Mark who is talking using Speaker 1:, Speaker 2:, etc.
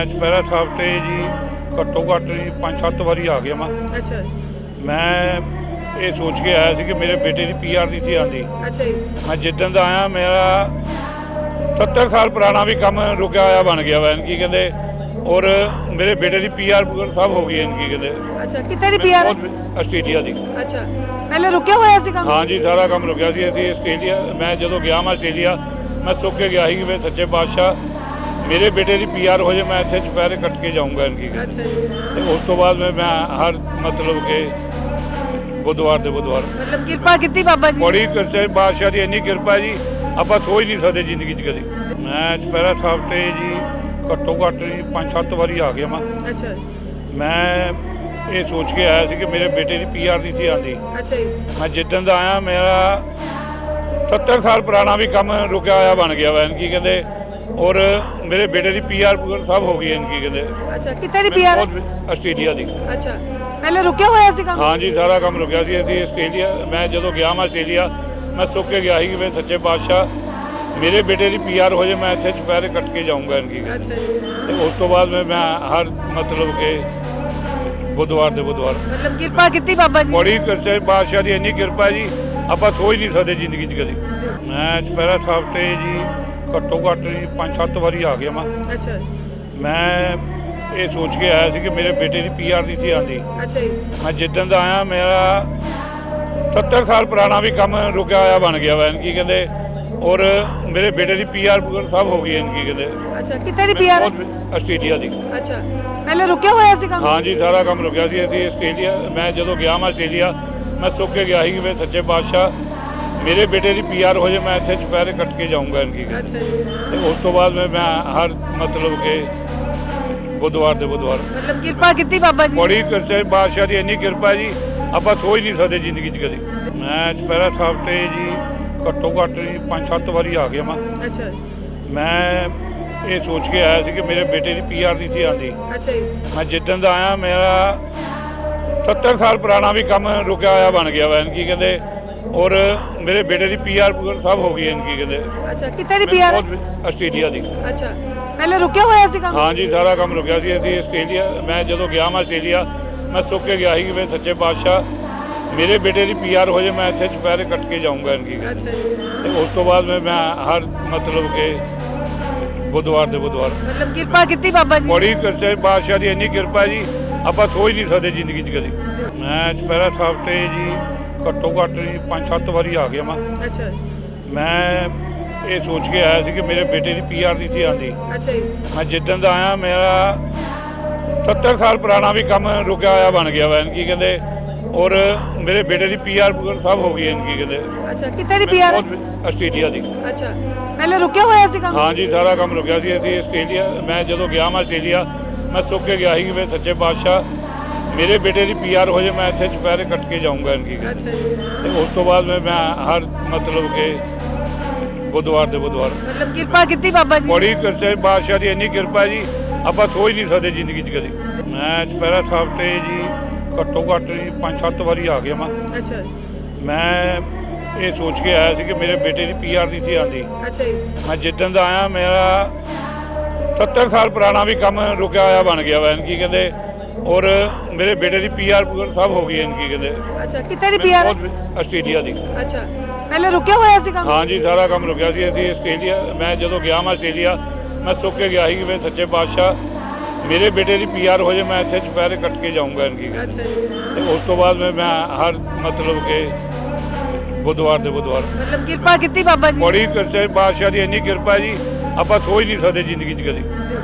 Speaker 1: ਮੈਂ ਚੁਪਹਿਰਾ ਸਾਹਿਬ ਤੇ ਜੀ ਘੱਟੋ ਘੱਟ ਜੀ 5-7 ਵਾਰੀ ਆ ਗਿਆ ਮੈਂ
Speaker 2: ਅੱਛਾ
Speaker 1: ਮੈਂ ਇਹ ਸੋਚ ਕੇ ਆਇਆ ਸੀ ਕਿ ਮੇਰੇ ਬੇਟੇ ਦੀ ਪੀਆਰ ਦੀ ਸੀ ਆਂਦੀ
Speaker 2: ਅੱਛਾ ਜੀ।
Speaker 1: ਮੈਂ ਜਿੱਦਣ ਦਾ ਆਇਆ ਮੇਰਾ 70 ਸਾਲ ਪੁਰਾਣਾ ਵੀ ਕੰਮ ਰੁਕਿਆ ਹੋਇਆ ਬਣ ਗਿਆ ਵਾ ਕੀ ਕਹਿੰਦੇ ਔਰ ਮੇਰੇ ਬੇਟੇ ਦੀ ਪੀਆਰ ਸਾਹਿਬ ਹੋ ਗਈ ਇਹਨਾਂ ਕੀ ਕਹਿੰਦੇ।
Speaker 2: ਅੱਛਾ ਕਿੱਥੇ ਦੀ ਪੀਆਰ
Speaker 1: ਆਸਟ੍ਰੇਲੀਆ ਦੀ।
Speaker 2: ਅੱਛਾ ਪਹਿਲੇ ਰੁਕਿਆ ਹੋਇਆ ਸੀ ਕੰਮ?
Speaker 1: ਹਾਂਜੀ ਸਾਰਾ ਕੰਮ ਰੁਕਿਆ ਸੀ। ਅਸੀਂ ਆਸਟ੍ਰੇਲੀਆ ਮੈਂ ਜਦੋਂ ਗਿਆ ਮੈਂ ਆਸਟ੍ਰੇਲੀਆ ਮੈਂ ਸੁੱਕ ਕੇ ਗਿਆ ਸੀ ਕਿ ਵੀ ਸੱਚੇ ਬਾਦਸ਼ਾਹ ਮੇਰੇ ਬੇਟੇ ਦੀ ਪੀਆਰ ਹੋ ਜਾਏ ਮੈਂ ਇੱਥੇ ਚੁਪਹਿਰੇ ਕੱਟ ਕੇ ਜਾਊਂਗਾ ਇਹਨਾਂ ਕੀ ਕਹਿੰਦੇ
Speaker 2: ਅੱਛਾ ਜੀ।
Speaker 1: ਤੇ ਉਸ ਤੋਂ ਬਾਅਦ ਮੈਂ ਮੈਂ ਹਰ ਮਤਲਬ ਕਿ ਬੁੱਧਵਾਰ ਦੇ ਬੁੱਧਵਾਰ।
Speaker 2: ਮਤਲਬ ਕਿਰਪਾ ਕੀਤੀ ਬਾਬਾ ਜੀ
Speaker 1: ਬੜੀ ਕਰਸੇ ਬਾਦਸ਼ਾਹ ਦੀ ਇੰਨੀ ਕਿਰਪਾ ਜੀ ਆਪਾਂ ਸੋਚ ਨਹੀਂ ਸਕਦੇ ਜ਼ਿੰਦਗੀ 'ਚ ਕਦੀ। ਮੈਂ ਚੁਪਹਿਰਾ ਸਾਹਿਬ ਤੇ ਜੀ ਘੱਟੋ ਘੱਟ ਜੀ 5-7 ਵਾਰੀ ਆ ਗਿਆ ਮੈਂ
Speaker 2: ਅੱਛਾ
Speaker 1: ਮੈਂ ਇਹ ਸੋਚ ਕੇ ਆਇਆ ਸੀ ਕਿ ਮੇਰੇ ਬੇਟੇ ਦੀ ਪੀਆਰ ਦੀ ਸੀ ਆਂਦੀ
Speaker 2: ਅੱਛਾ ਜੀ।
Speaker 1: ਮੈਂ ਜਿੱਦਣ ਦਾ ਆਇਆ ਮੇਰਾ 70 ਸਾਲ ਪੁਰਾਣਾ ਵੀ ਕੰਮ ਰੁਕਿਆ ਹੋਇਆ ਬਣ ਗਿਆ ਵਾ। ਕੀ ਕਹਿੰਦੇ ਔਰ ਮੇਰੇ ਬੇਟੇ ਦੀ ਪੀਆਰ ਸਾਹਿਬ ਹੋ ਗਈ ਇਹਨਾਂ ਕੀ ਕਹਿੰਦੇ।
Speaker 2: ਅੱਛਾ ਕਿੱਥੇ ਦੀ ਪੀਆਰ
Speaker 1: ਬਹੁਤ ਆਸਟ੍ਰੇਲੀਆ ਦੀ।
Speaker 2: ਅੱਛਾ ਪਹਿਲੇ ਰੁਕਿਆ ਹੋਇਆ ਸੀ ਕੰਮ?
Speaker 1: ਹਾਂਜੀ ਸਾਰਾ ਕੰਮ ਰੁਕਿਆ ਸੀ। ਅਸੀਂ ਆਸਟ੍ਰੇਲੀਆ ਮੈਂ ਜਦੋਂ ਗਿਆ ਮੈਂ ਆਸਟ੍ਰੇਲੀਆ ਮੈਂ ਸੁੱਕ ਕੇ ਗਿਆ ਸੀ ਕਿ ਵੀ ਸੱਚੇ ਬਾਦਸ਼ਾਹ ਮੇਰੇ ਬੇਟੇ ਦੀ ਪੀਆਰ ਹੋ ਜਾਏ ਮੈਂ ਇੱਥੇ ਚੁਪਹਿਰੇ ਕੱਟ ਕੇ ਜਾਊਂਗਾ ਇਹਨਾਂ ਕੀ
Speaker 2: ਅੱਛਾ ਜੀ।
Speaker 1: ਤੇ ਉਸ ਤੋਂ ਬਾਅਦ ਮੈਂ ਮੈਂ ਹਰ ਮਤਲਬ ਕਿ ਬੁੱਧਵਾਰ ਦੇ ਬੁੱਧਵਾਰ।
Speaker 2: ਮਤਲਬ ਕਿਰਪਾ ਕੀਤੀ ਬਾਬਾ ਜੀ
Speaker 1: ਬੜੀ ਕਰਸੇ ਬਾਦਸ਼ਾਹ ਦੀ ਇੰਨੀ ਕਿਰਪਾ ਜੀ ਆਪਾਂ ਸੋਚ ਨਹੀਂ ਸਕਦੇ ਜ਼ਿੰਦਗੀ 'ਚ ਕਦੀ। ਮੈਂ ਚੁਪਹਿਰਾ ਸਾਹਿਬ ਤੇ ਜੀ ਘੱਟੋ ਘੱਟ ਜੀ 5-7 ਵਾਰੀ ਆ ਗਿਆ ਮੈਂ।
Speaker 2: ਅੱਛਾ
Speaker 1: ਮੈਂ ਇਹ ਸੋਚ ਕੇ ਆਇਆ ਸੀ ਕਿ ਮੇਰੇ ਬੇਟੇ ਦੀ ਪੀਆਰ ਦੀ ਸੀ ਆਂਦੀ
Speaker 2: ਅੱਛਾ ਜੀ।
Speaker 1: ਮੈਂ ਜਿੱਦਣ ਦਾ ਆਇਆ ਮੇਰਾ 70 ਸਾਲ ਪੁਰਾਣਾ ਵੀ ਕੰਮ ਰੁਕਿਆ ਹੋਇਆ ਬਣ ਗਿਆ ਵਾ ਕੀ ਕਹਿੰਦੇ ਔਰ ਮੇਰੇ ਬੇਟੇ ਦੀ ਪੀਆਰ ਸਾਹਿਬ ਹੋ ਗਈ ਇਹਨਾਂ ਕੀ ਕਹਿੰਦੇ।
Speaker 2: ਅੱਛਾ ਕਿੱਥੇ ਦੀ ਪੀਆਰ
Speaker 1: ਆਸਟ੍ਰੇਲੀਆ ਦੀ।
Speaker 2: ਅੱਛਾ ਪਹਿਲੇ ਰੁਕਿਆ ਹੋਇਆ ਸੀ ਕੰਮ?
Speaker 1: ਹਾਂਜੀ ਸਾਰਾ ਕੰਮ ਰੁਕਿਆ ਸੀ। ਅਸੀਂ ਆਸਟ੍ਰੇਲੀਆ ਮੈਂ ਜਦੋਂ ਗਿਆ ਮੈਂ ਆਸਟ੍ਰੇਲੀਆ ਮੈਂ ਸੁੱਕ ਕੇ ਗਿਆ ਸੀ ਕਿ ਵੀ ਸੱਚੇ ਬਾਦਸ਼ਾਹ ਮੇਰੇ ਬੇਟੇ ਦੀ ਪੀਆਰ ਹੋ ਜਾਏ ਮੈਂ ਇੱਥੇ ਚੁਪਹਿਰੇ ਕੱਟ ਕੇ ਜਾਊਂਗਾ ਇਹਨਾਂ ਕੀ ਕਹਿੰਦੇ
Speaker 2: ਅੱਛਾ ਜੀ।
Speaker 1: ਤੇ ਉਸ ਤੋਂ ਬਾਅਦ ਮੈਂ ਮੈਂ ਹਰ ਮਤਲਬ ਕਿ ਬੁੱਧਵਾਰ ਦੇ ਬੁੱਧਵਾਰ।
Speaker 2: ਮਤਲਬ ਕਿਰਪਾ ਕੀਤੀ ਬਾਬਾ ਜੀ
Speaker 1: ਬੜੀ ਕਰਸੇ ਬਾਦਸ਼ਾਹ ਦੀ ਇੰਨੀ ਕਿਰਪਾ ਜੀ ਆਪਾਂ ਸੋਚ ਨਹੀਂ ਸਕਦੇ ਜ਼ਿੰਦਗੀ 'ਚ ਕਦੀ। ਮੈਂ ਚੁਪਹਿਰਾ ਸਾਹਿਬ ਤੇ ਜੀ ਘੱਟੋ ਘੱਟ ਜੀ 5-7 ਵਾਰੀ ਆ ਗਿਆ ਮੈਂ।
Speaker 2: ਅੱਛਾ
Speaker 1: ਮੈਂ ਇਹ ਸੋਚ ਕੇ ਆਇਆ ਸੀ ਕਿ ਮੇਰੇ ਬੇਟੇ ਦੀ ਪੀਆਰ ਦੀ ਸੀ ਆਂਦੀ।
Speaker 2: ਅੱਛਾ ਜੀ।
Speaker 1: ਮੈਂ ਜਿੱਦਣ ਦਾ ਆਇਆ ਮੇਰਾ 70 ਸਾਲ ਪੁਰਾਣਾ ਵੀ ਕੰਮ ਰੁਕਿਆ ਹੋਇਆ ਬਣ ਗਿਆ ਵਾ। ਕੀ ਕਹਿੰਦੇ ਔਰ ਮੇਰੇ ਬੇਟੇ ਦੀ ਪੀਆਰ ਸਾਹਿਬ ਹੋ ਗਈ ਇਹਨਾਂ ਕੀ ਕਹਿੰਦੇ।
Speaker 2: ਅੱਛਾ ਕਿੱਥੇ ਦੀ ਪੀਆਰ
Speaker 1: ਬਹੁਤ ਆਸਟ੍ਰੇਲੀਆ ਦੀ।
Speaker 2: ਅੱਛਾ ਪਹਿਲੇ ਰੁਕਿਆ ਹੋਇਆ ਸੀ ਕੰਮ?
Speaker 1: ਹਾਂਜੀ ਸਾਰਾ ਕੰਮ ਰੁਕਿਆ ਸੀ। ਅਸੀਂ ਆਸਟ੍ਰੇਲੀਆ ਮੈਂ ਜਦੋਂ ਗਿਆ ਮੈਂ ਆਸਟ੍ਰੇਲੀਆ ਮੈਂ ਸੁੱਕ ਕੇ ਗਿਆ ਸੀ ਕਿ ਵੀ ਸੱਚੇ ਬਾਦਸ਼ਾਹ ਮੇਰੇ ਬੇਟੇ ਦੀ ਪੀਆਰ ਹੋ ਜਾਏ ਮੈਂ ਇੱਥੇ ਚੁਪਹਿਰੇ ਕੱਟ ਕੇ ਜਾਊਂਗਾ ਇਹਨਾਂ ਕੀ ਕਹਿੰਦੇ।
Speaker 2: ਅੱਛਾ ਜੀ।
Speaker 1: ਤੇ ਉਸ ਤੋਂ ਬਾਅਦ ਮੈਂ ਮੈਂ ਹਰ ਮਤਲਬ ਕਿ ਬੁੱਧਵਾਰ ਦੇ ਬੁੱਧਵਾਰ।
Speaker 2: ਮਤਲਬ ਕਿਰਪਾ ਕੀਤੀ ਬਾਬਾ ਜੀ
Speaker 1: ਬੜੀ ਕਰਸੇ ਬਾਦਸ਼ਾਹ ਦੀ ਇੰਨੀ ਕਿਰਪਾ ਜੀ ਆਪਾਂ ਸੋਚ ਨਹੀਂ ਸਕਦੇ ਜ਼ਿੰਦਗੀ 'ਚ ਕਦੀ। ਮੈਂ ਚੁਪਹਿਰਾ ਸਾਹਿਬ ਤੇ ਜੀ ਘੱਟੋ ਘੱਟ ਜੀ 5-7 ਵਾਰੀ ਆ ਗਿਆ ਮੈਂ।
Speaker 2: ਅੱਛਾ
Speaker 1: ਮੈਂ ਇਹ ਸੋਚ ਕੇ ਆਇਆ ਸੀ ਕਿ ਮੇਰੇ ਬੇਟੇ ਦੀ ਪੀਆਰ ਦੀ ਸੀ ਆਂਦੀ।
Speaker 2: ਅੱਛਾ ਜੀ।
Speaker 1: ਮੈਂ ਜਿੱਦਣ ਦਾ ਆਇਆ ਮੇਰਾ 70 ਸਾਲ ਪੁਰਾਣਾ ਵੀ ਕੰਮ ਰੁਕਿਆ ਹੋਇਆ ਬਣ ਗਿਆ ਵਾ ਕੀ ਕਹਿੰਦੇ ਔਰ ਮੇਰੇ ਬੇਟੇ ਦੀ ਪੀਆਰ ਸਾਹਿਬ ਹੋ ਗਈ ਇਹਨਾਂ ਕੀ ਕਹਿੰਦੇ।
Speaker 2: ਅੱਛਾ ਕਿੱਥੇ ਦੀ ਪੀਆਰ
Speaker 1: ਆਸਟ੍ਰੇਲੀਆ ਦੀ।
Speaker 2: ਅੱਛਾ ਪਹਿਲੇ ਰੁਕਿਆ ਹੋਇਆ ਸੀ ਕੰਮ?
Speaker 1: ਹਾਂਜੀ ਸਾਰਾ ਕੰਮ ਰੁਕਿਆ ਸੀ। ਅਸੀਂ ਆਸਟ੍ਰੇਲੀਆ ਮੈਂ ਜਦੋਂ ਗਿਆ ਮੈਂ ਆਸਟ੍ਰੇਲੀਆ ਮੈਂ ਸੁੱਕ ਕੇ ਗਿਆ ਸੀ ਕਿ ਵੀ ਸੱਚੇ ਬਾਦਸ਼ਾਹ ਮੇਰੇ ਬੇਟੇ ਦੀ ਪੀਆਰ ਹੋ ਜਾਏ ਮੈਂ ਇੱਥੇ ਚੁਪਹਿਰੇ ਕੱਟ ਕੇ ਜਾਊਂਗਾ ਇਹਨਾਂ ਕੀ ਕਹਿੰਦੇ
Speaker 2: ਅੱਛਾ ਜੀ।
Speaker 1: ਤੇ ਉਸ ਤੋਂ ਬਾਅਦ ਮੈਂ ਮੈਂ ਹਰ ਮਤਲਬ ਕਿ ਬੁੱਧਵਾਰ ਦੇ ਬੁੱਧਵਾਰ।
Speaker 2: ਮਤਲਬ ਕਿਰਪਾ ਕੀਤੀ ਬਾਬਾ ਜੀ
Speaker 1: ਬੜੀ ਕਰਸੇ ਬਾਦਸ਼ਾਹ ਦੀ ਇੰਨੀ ਕਿਰਪਾ ਜੀ ਆਪਾਂ ਸੋਚ ਨਹੀਂ ਸਕਦੇ ਜ਼ਿੰਦਗੀ 'ਚ ਕਦੀ। ਮੈਂ ਚੁਪਹਿਰਾ ਸਾਹਿਬ ਤੇ ਜੀ ਘੱਟੋ ਘੱਟ ਜੀ 5-7 ਵਾਰੀ ਆ ਗਿਆ ਮੈਂ
Speaker 2: ਅੱਛਾ
Speaker 1: ਮੈਂ ਇਹ ਸੋਚ ਕੇ ਆਇਆ ਸੀ ਕਿ ਮੇਰੇ ਬੇਟੇ ਦੀ ਪੀਆਰ ਦੀ ਸੀ ਆਂਦੀ
Speaker 2: ਅੱਛਾ ਜੀ।
Speaker 1: ਮੈਂ ਜਿੱਦਣ ਦਾ ਆਇਆ ਮੇਰਾ 70 ਸਾਲ ਪੁਰਾਣਾ ਵੀ ਕੰਮ ਰੁਕਿਆ ਹੋਇਆ ਬਣ ਗਿਆ ਵਾ। ਕੀ ਕਹਿੰਦੇ ਔਰ ਮੇਰੇ ਬੇਟੇ ਦੀ ਪੀਆਰ ਸਾਹਿਬ ਹੋ ਗਈ ਇਹਨਾਂ ਕੀ ਕਹਿੰਦੇ।
Speaker 2: ਅੱਛਾ ਕਿੱਥੇ ਦੀ ਪੀਆਰ
Speaker 1: ਬਹੁਤ ਆਸਟ੍ਰੇਲੀਆ ਦੀ।
Speaker 2: ਅੱਛਾ ਪਹਿਲੇ ਰੁਕਿਆ ਹੋਇਆ ਸੀ ਕੰਮ?
Speaker 1: ਹਾਂਜੀ ਸਾਰਾ ਕੰਮ ਰੁਕਿਆ ਸੀ। ਅਸੀਂ ਆਸਟ੍ਰੇਲੀਆ ਮੈਂ ਜਦੋਂ ਗਿਆ ਮੈਂ ਆਸਟ੍ਰੇਲੀਆ ਮੈਂ ਸੁੱਕ ਕੇ ਗਿਆ ਸੀ ਕਿ ਵੀ ਸੱਚੇ ਬਾਦਸ਼ਾਹ ਮੇਰੇ ਬੇਟੇ ਦੀ ਪੀਆਰ ਹੋ ਜਾਏ ਮੈਂ ਇੱਥੇ ਚੁਪਹਿਰੇ ਕੱਟ ਕੇ ਜਾਊਂਗਾ ਇਹਨਾਂ ਕੀ ਕਹਿੰਦੇ।
Speaker 2: ਅੱਛਾ ਜੀ।
Speaker 1: ਤੇ ਉਸ ਤੋਂ ਬਾਅਦ ਮੈਂ ਮੈਂ ਹਰ ਮਤਲਬ ਕਿ ਬੁੱਧਵਾਰ ਦੇ ਬੁੱਧਵਾਰ।
Speaker 2: ਮਤਲਬ ਕਿਰਪਾ ਕੀਤੀ ਬਾਬਾ ਜੀ
Speaker 1: ਬੜੀ ਕਰਸੇ ਬਾਦਸ਼ਾਹ ਦੀ ਇੰਨੀ ਕਿਰਪਾ ਜੀ ਆਪਾਂ ਸੋਚ ਨਹੀਂ ਸਕਦੇ ਜ਼ਿੰਦਗੀ 'ਚ ਕਦੀ।